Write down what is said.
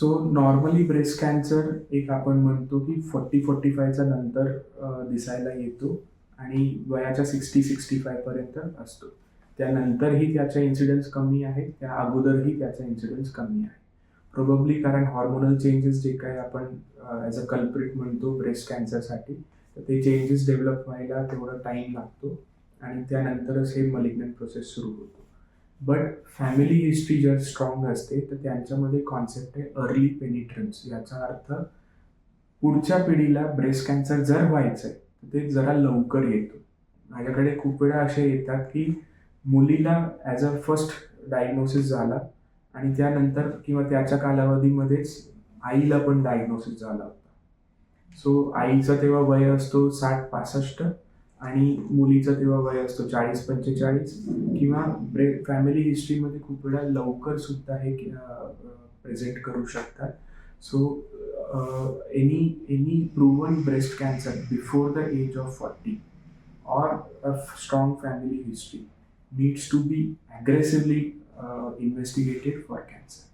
So normally breast cancer एक आपण म्हणतो की फोर्टी फोर्टी फायच्या नंतर दिसायला येतो आणि वयाच्या सिक्स्टी सिक्स्टी फायपर्यंत असतो. त्यानंतरही त्याचा इन्सिडन्स कमी आहे त्या अगोदरही त्याचा इन्सिडन्स कमी आहे. प्रोबब्ली कारण हॉर्मोनल चेंजेस जे काही आपण ॲज अ कल्प्रिट म्हणतो ब्रेस्ट कॅन्सरसाठी तर ते चेंजेस डेव्हलप व्हायला तेवढा टाईम लागतो आणि त्यानंतरच हे मलिग्नंट प्रोसेस सुरू होतो. बट फॅमिली हिस्ट्री जर स्ट्रॉंग असते तर त्यांच्यामध्ये कॉन्सेप्ट आहे अर्ली पेनिट्रन्स याचा अर्थ पुढच्या पिढीला ब्रेस्ट कॅन्सर जर व्हायचं आहे तर ते जरा लवकर येतो. माझ्याकडे खूप वेळा असे येतात की मुलीला ॲज अ फर्स्ट डायग्नोसिस झाला आणि त्यानंतर किंवा त्याच्या कालावधीमध्येच आईला पण डायग्नोसिस झाला होता. सो आईचं तेव्हा वय असतो साठ पासष्ट आणि मुलीचं तेव्हा वय असतो चाळीस पंचेचाळीस किंवा ब्रे फॅमिली हिस्ट्रीमध्ये खूप वेळा लवकर सुद्धा हे प्रेझेंट करू शकतात so any any proven breast cancer before the age of forty or a f- strong family history needs to be aggressively uh, investigated for cancer.